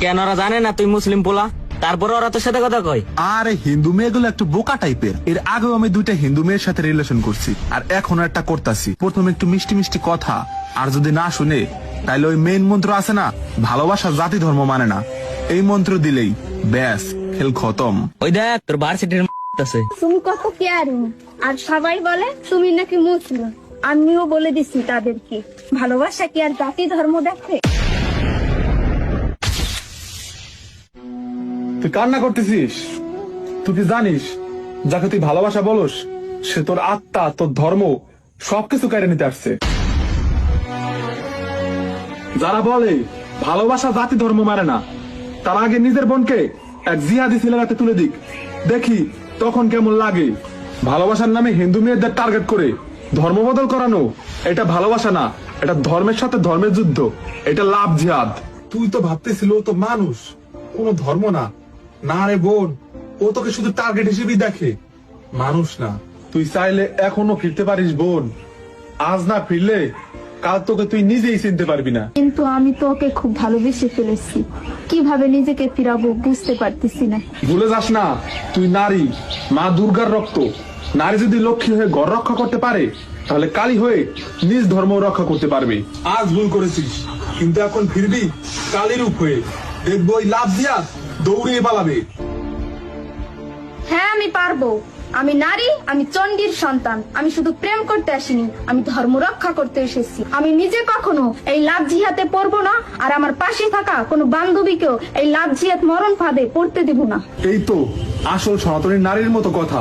কেন ওরা জানে না তুই মুসলিম পোলা? তারপর ওরা তোর সাথে কথা কয়। আরে হিন্দু মেয়েগুলো একটু বোকা টাইপের। এর আগেও আমি দুইটা হিন্দু মেয়ের সাথে রিলেশন করছি। আর এখনও একটা করতাছি। প্রথমে একটু মিষ্টি মিষ্টি কথা। আর যদি না শুনে তাইলে ওই মেইন মন্ত্র আছে না? ভালোবাসা জাতি ধর্ম মানে না। এই মন্ত্র দিলেই ব্যাস খেল খতম। ওই দেখ তোর ভার্সিটির আছে। তুমি কত কেয়ারিং? আর সবাই বলে তুমি নাকি মুসলিম। আমিও বলে দিচ্ছি তাদেরকে। ভালোবাসা কি আর জাতি ধর্ম দেখে? তুই কান্না করতেছিস? তুই কি জানিস? যাকে তুই ভালোবাসা বলস, সে তোর আত্মা, তোর ধর্ম, সবকিছু কেড়ে নিতে আসছে। যারা বলে ভালোবাসা জাতি ধর্ম মানে না, তার আগে নিজের বোনকে এক জিহাদি ছেলেরাতে তুলে দিক। দেখি তখন কেমন লাগে। ভালোবাসার নামে হিন্দু মেয়েদের টার্গেট করে ধর্ম বদল করানো, এটা ভালোবাসা না, এটা ধর্মের সাথে ধর্মের যুদ্ধ, এটা লাভ জিহাদ। তুই তো ভাবতেছিল তো মানুষ, কোনো ধর্ম না। না রে বোন ও তোকে শুধু টার্গেট হিসেবেই দেখে। মানুষ না তুই চাইলে এখনও ফিরতে পারিস বোন। আজ না ফিরলে কাল তোকে তুই নিজেই চিনতে পারবি না। কিন্তু আমি তো ওকে খুব ভালোবেসে ফেলেছি। কীভাবে নিজেকে ফিরাবো বুঝতে পারতেছি না। ভুলে যাস না তুই নারী মা দুর্গার রক্ত। নারী যদি লক্ষ্মী হয়ে ঘর রক্ষা করতে পারে তাহলে কালী হয়ে নিজ ধর্ম রক্ষা করতে পারবে। আজ ভুল করেছিস কিন্তু এখন ফিরবি কালীর রূপ হয়ে। দেখব ওই লাভ দিয়া দৌড়িয়ে পালাবে। হ্যাঁ আমি পারব। আমি নারী আমি চণ্ডীর সন্তান। আমি শুধু প্রেম করতে আসিনি আমি ধর্ম রক্ষা করতে এসেছি। আমি নিজে কখনো এই লাভ জিহাতে পড়ব না আর আমার পাশে থাকা কোনো বান্ধবীকেও এই লাভ জিহাত মরণ ফাঁদে পড়তে দেব না। এই তো আসল সনাতনী নারীর মতো কথা।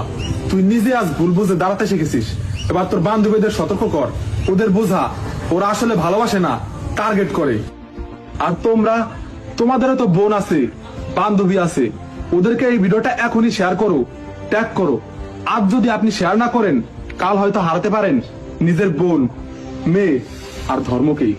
তুই নিজে আজ ভুল বুঝে দাঁড়াতে শিখেছিস। এবার তোর বান্ধবীদের সতর্ক কর। ওদের বোঝা ওরা আসলে ভালোবাসে না টার্গেট করে। আর তোমরা তোমাদেরও তো বোন আছে। বান্ধবী আছে, ওদেরকে এই ভিডিওটা এখনই শেয়ার করো ট্যাগ করো। আজ যদি আপনি শেয়ার না করেন, কাল হয়তো হারাতে পারেন নিজের বোন, মেয়ে আর ধর্মকেই।